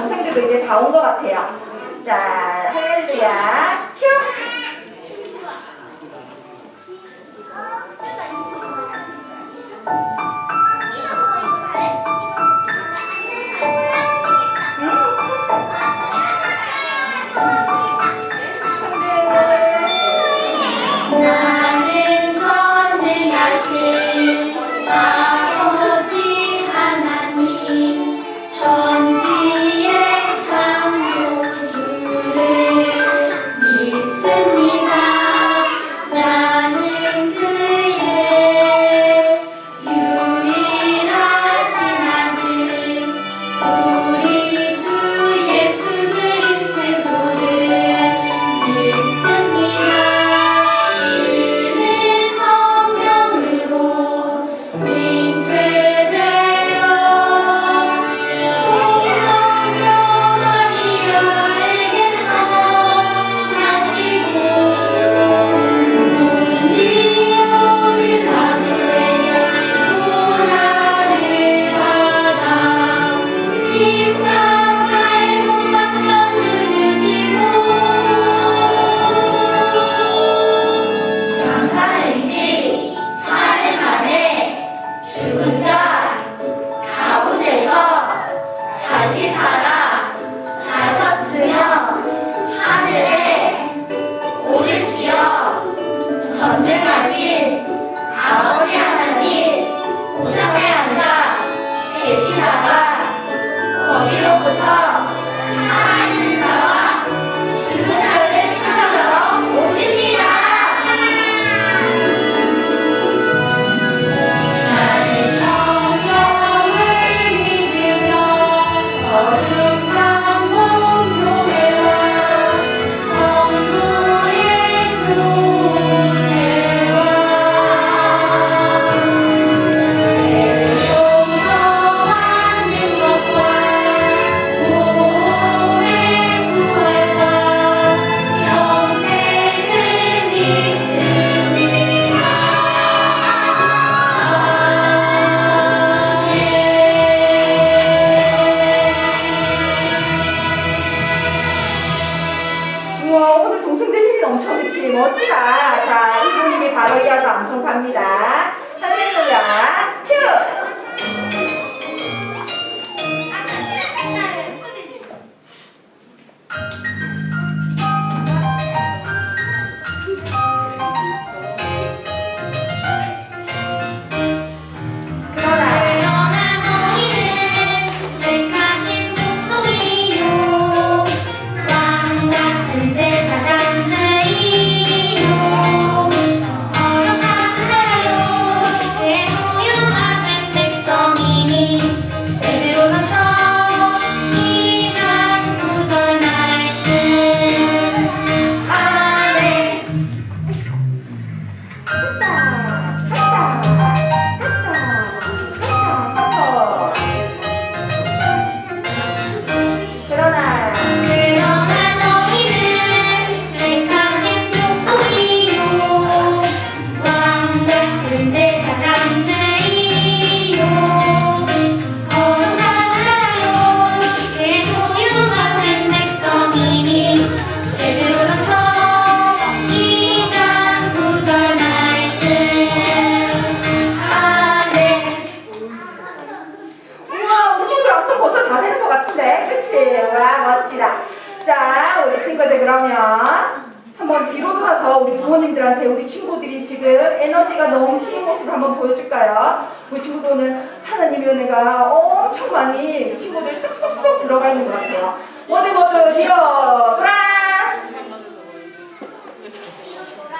동생들도 이제 다 온 것 같아요. 자, 할렐루야, 큐! Africa. 방송 갑니다. 아버지가 너무 치인 모습을 한번 보여줄까요? 우리 친구들은 하나님의 은혜가 엄청 많이 친구들 쏙쏙쏙 들어가 있는 것 같아요. 오늘 모두 뒤로 돌아!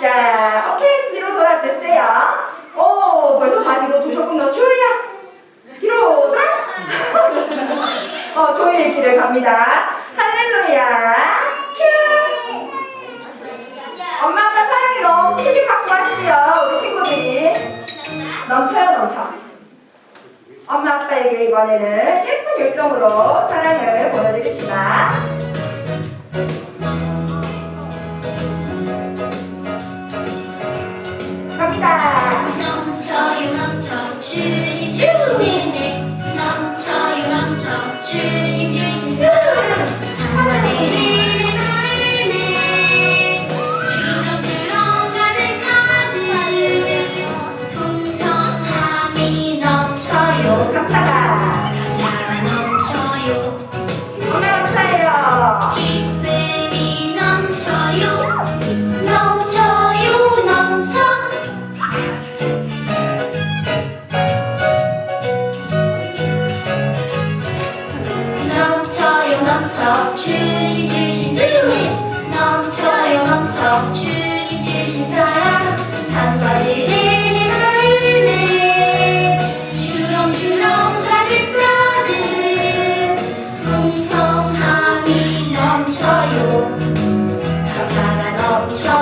자, 오케이. 뒤로 돌아주세요. 오, 벌써 다 뒤로 도셨군요. 주희야! 뒤로 돌아! 어, 저희의 길을 갑니다. 할렐루야! 큐! 엄마 넘치지요 우리 친구들이. 넘쳐요 넘쳐. 엄마 아빠에게 이번에는 예쁜 율동으로 사랑을 보여드립시다. 갑니다. 넘쳐요 넘쳐. 주님 주님. 넘쳐요 가사가 넘쳐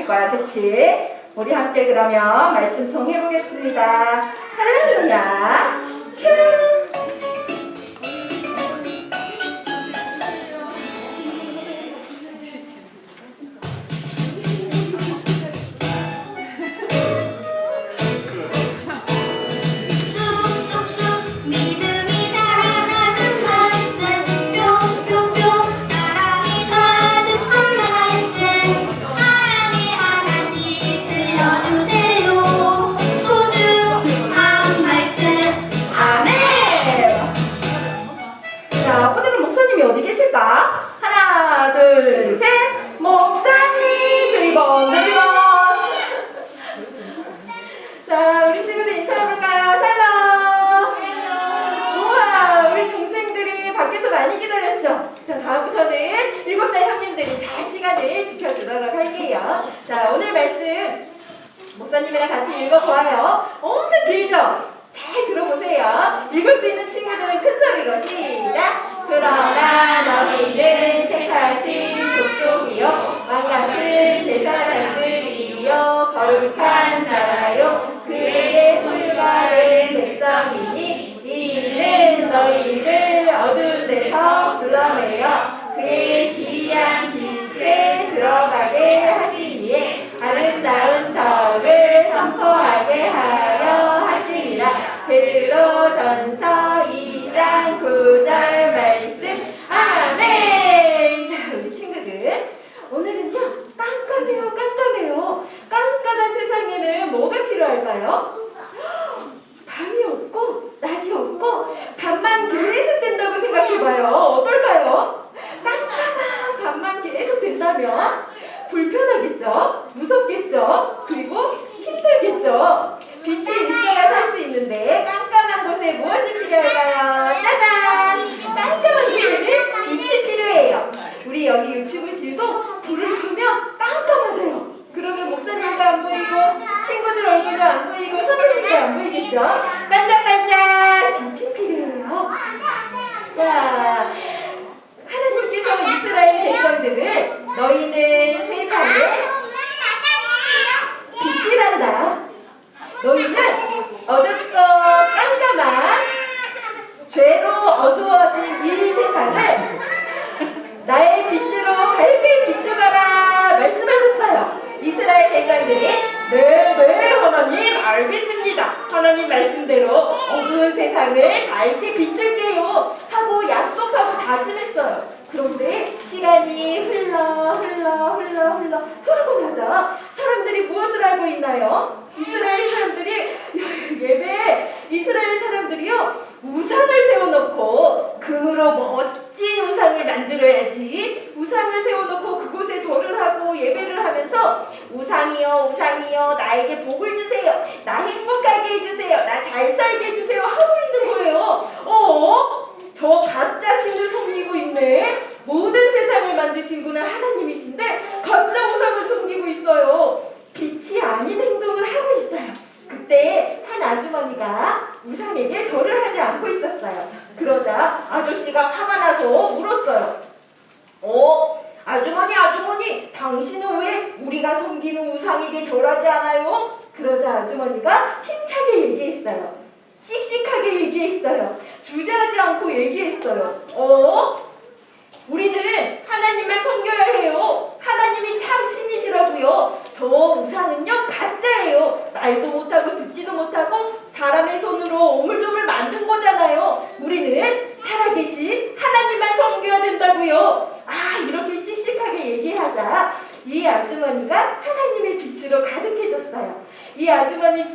할 거야. 그치? 우리 함께 그러면 말씀 송해보겠습니다. 할렐루야. 큐!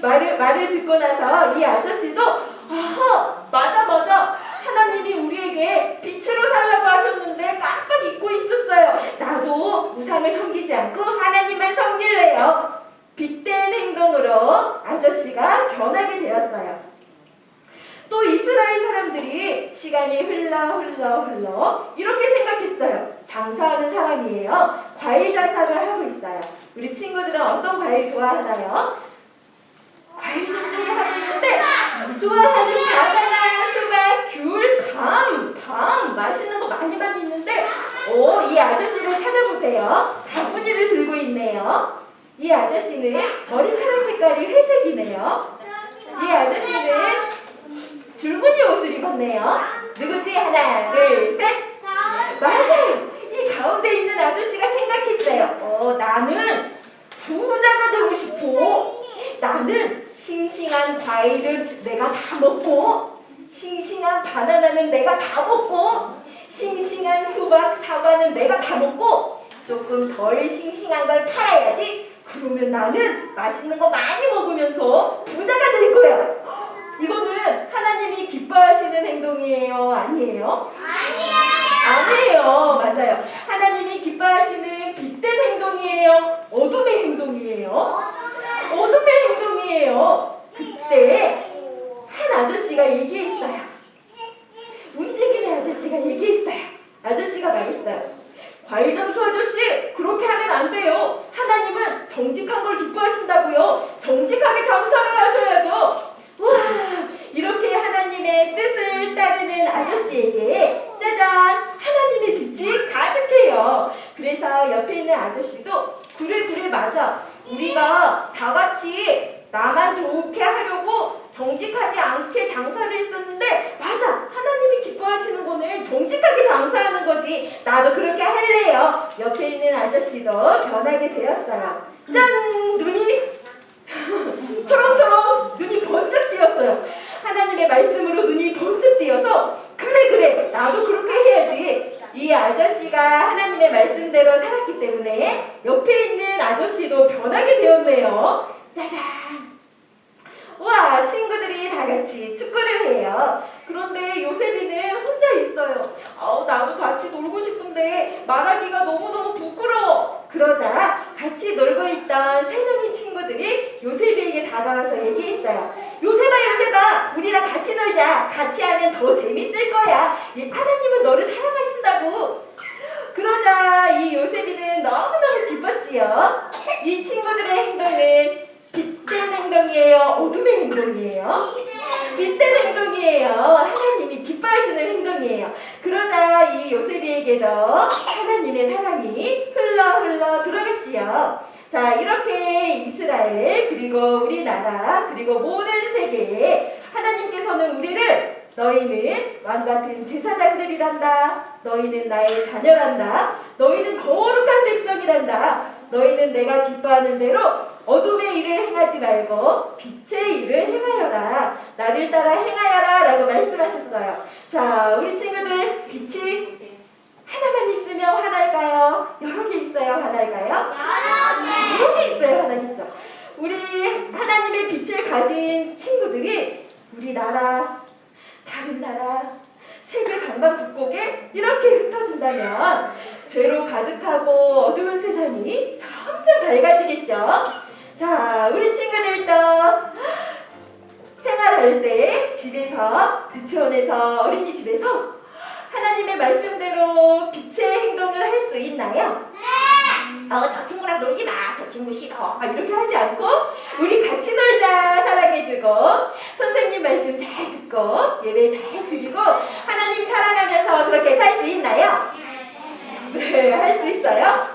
말을, 말을 듣고 나서 이 아저씨도 이 아저씨는 머리카락 색깔이 회색이네요. 이 아저씨는 줄무늬 옷을 입었네요. 누구지? 하나, 둘, 셋. 뭐 맞아요. 이 가운데 있는 아저씨가 생각했어요. 어, 나는 부자가 되고 싶어. 나는 싱싱한 과일은 내가 다 먹고 싱싱한 바나나는 내가 다 먹고 싱싱한 수박, 사과는 내가 다 먹고 조금 덜 싱싱한 걸 팔아야지 그러면 나는 맛있는 거 많이 먹으면서 부자가 될 거야. 이거는 하나님이 기뻐하시는 행동이에요? 아니에요? 아니에요. 맞아요. 하나님이 기뻐하시는 빛된 행동이에요? 어둠의 행동이에요? 어둠의 행동이에요. 그때 한 아저씨가 얘기했어요. 움직이는 아저씨가 얘기했어요. 아저씨가 말했어요. 과일 장수 아저씨, 그렇게 하면 안 돼요. 하나님은 정직한 걸 기뻐하신다고요. 정직하게 장사를 하셔야죠. 와, 이렇게 하나님의 뜻을 따르는 아저씨에게 짜잔, 하나님의 빛이 가득해요. 그래서 옆에 있는 아저씨도 그래 그래 맞아. 우리가 다 같이 나만 좋게 하려고 정직하지 않게 장사를 했었는데 맞아 하나님이 기뻐하시는 거는 정직하게 장사하는 거지. 나도 그렇게 할래요. 옆에 있는 아저씨도 변하게 되었어요. 짠! 눈이 초롱초롱 눈이 번쩍 띄었어요. 하나님의 말씀으로 눈이 번쩍 띄어서 그래 그래 나도 그렇게 해야지. 이 아저씨가 하나님의 말씀대로 살았기 때문에 옆에 있는 아저씨도 변하게 되었네요. 짜잔 와 친구들이 다 같이 축구를 해요. 그런데 요셉이는 혼자 있어요. 아우 나도 같이 놀고 싶은데 말하기가 너무너무 부끄러워. 그러자 같이 놀고 있던 세 명의 친구들이 요셉에게 다가와서 얘기했어요. 요셉아 요셉아 우리랑 같이 놀자. 같이 하면 더 재밌을 거야. 이 하나님은 너를 사랑하신다고. 그러자 이 요셉이는 너무너무 기뻤지요. 이 친구들의 행동은 빛된 행동이에요? 어둠의 행동이에요? 빛된 행동이에요. 하나님이 기뻐하시는 행동이에요. 그러자 이 요셉이에게도 하나님의 사랑이 흘러 흘러 들어갔지요. 자, 이렇게 이스라엘, 그리고 우리나라, 그리고 모든 세계에 하나님께서는 우리를 너희는 왕같은 제사장들이란다. 너희는 나의 자녀란다. 너희는 거룩한 백성이란다. 너희는 내가 기뻐하는 대로 어둠의 일을 행하지 말고 빛의 일을 행하여라. 나를 따라 행하여라. 라고 말씀하셨어요. 자, 우리 친구들 빛이 하나만 있으면 화날까요? 여러 개 있어요. 화날까요? 여러 개 있어요. 하나겠죠. 우리 하나님의 빛을 가진 친구들이 우리 나라, 다른 나라, 세계 방방곡곡에 이렇게 흩어진다면 죄로 가득하고 어두운 세상이 점점 밝아지겠죠. 자, 우리 친구들도 생활할 때 집에서 유치원에서 어린이집에서 하나님의 말씀대로 빛의 행동을 할 수 있나요? 어, 저 친구랑 놀지 마. 저 친구 싫어. 아, 이렇게 하지 않고 우리 같이 놀자. 사랑해주고 선생님 말씀 잘 듣고 예배 잘 드리고 하나님 사랑하면서 그렇게 살 수 있나요? 네, 할 수 있어요.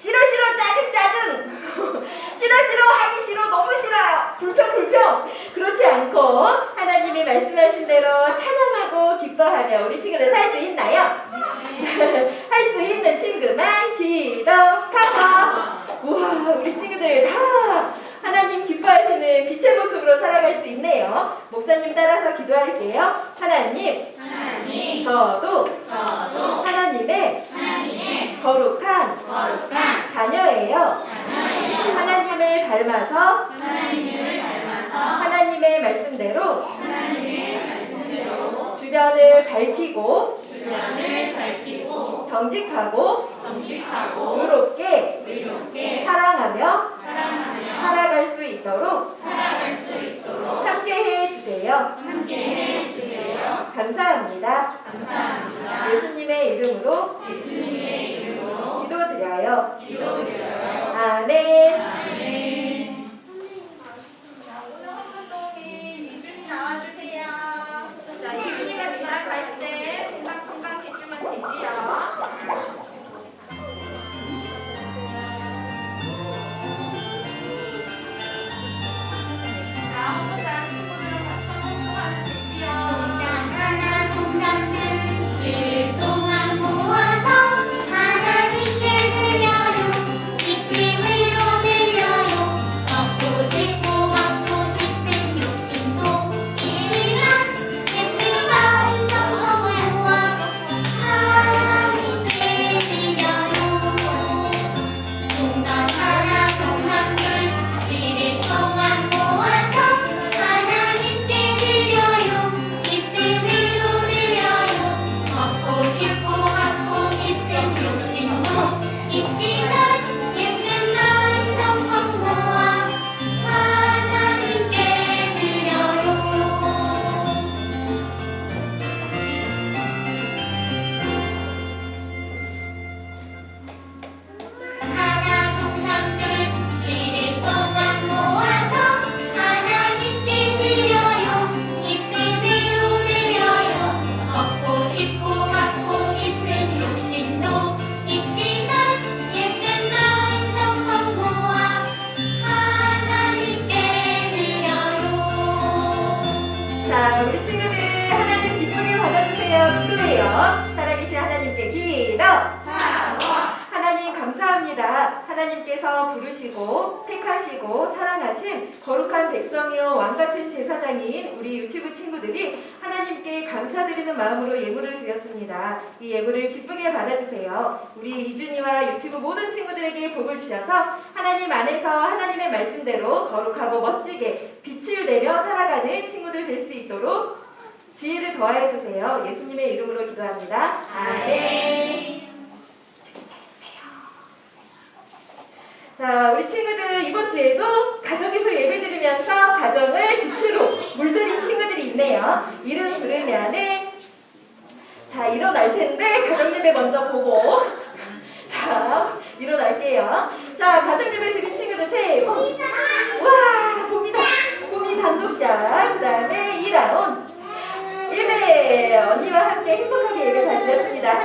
싫어 싫어 짜증 짜증. 싫어 싫어 하기 싫어 너무 싫어요. 불평 불평. 그렇지 않고 하나님이 말씀하신 대로 찬양하고 기뻐하며 우리 친구들 살 수 있나요? 할 수 있는 친구만 기도하고. 우와 우리 친구들 다 하나님 기뻐하시는 빛의 모습으로 살아갈 수 있네요. 목사님 따라서 기도할게요. 하나님 저도 하나님의 거룩한 자녀예요. 하나님을 닮아서 하나님의 말씀대로 주변을 밝히고 정직하고 의롭게 사랑하며 살아갈 수 있도록 함께해 주세요. 감사합니다. 예수님의 이름으로 기도드려요. 아멘. 자, 감사드리는 마음으로 예물을 드렸습니다. 이 예물을 기쁘게 받아주세요. 우리 이준이와 유치부 모든 친구들에게 복을 주셔서 하나님 안에서 하나님의 말씀대로 거룩하고 멋지게 빛을 내며 살아가는 친구들 될 수 있도록 지혜를 더하여 주세요. 예수님의 이름으로 기도합니다. 아멘. 자, 우리 친구들 이번 주에도 가정에서 예배 드리면서 가정을 빛으로 물들인 친구들이 있네요. 이름 부르면은 자, 일어날 텐데 가정 예배 먼저 보고 자, 일어날게요. 자, 가정 예배 드린 친구들 최고. 와, 봄이다. 봄이 단독샷. 그 다음에 2라운. 예배 언니와 함께 행복하게 예배 잘 드렸습니다.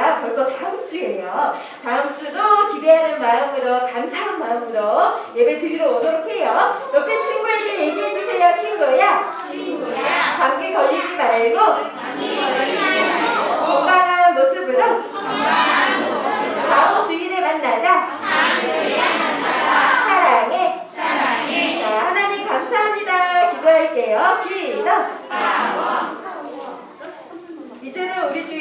주가 벌써 다음 주예요. 다음 주도 기대하는 마음으로 감사한 마음으로 예배 드리러 오도록 해요. 옆에 친구에게 얘기해 주세요. 친구야. 친구야. 감기 걸리지 말고 건강한 모습으로 다음 주일에 만나자. 사랑해. 자, 하나님 감사합니다. 기도할게요. 기도. 이제는 우리 주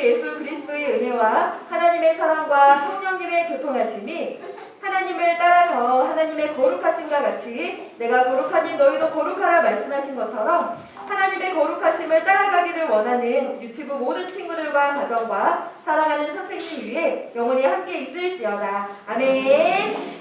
은혜와 하나님의 사랑과 성령님의 교통하심이 하나님을 따라서 하나님의 거룩하심과 같이 내가 거룩하니 너희도 거룩하라 말씀하신 것처럼 하나님의 거룩하심을 따라가기를 원하는 유치부 모든 친구들과 가정과 사랑하는 선생님 위에 영원히 함께 있을지어다. 아멘.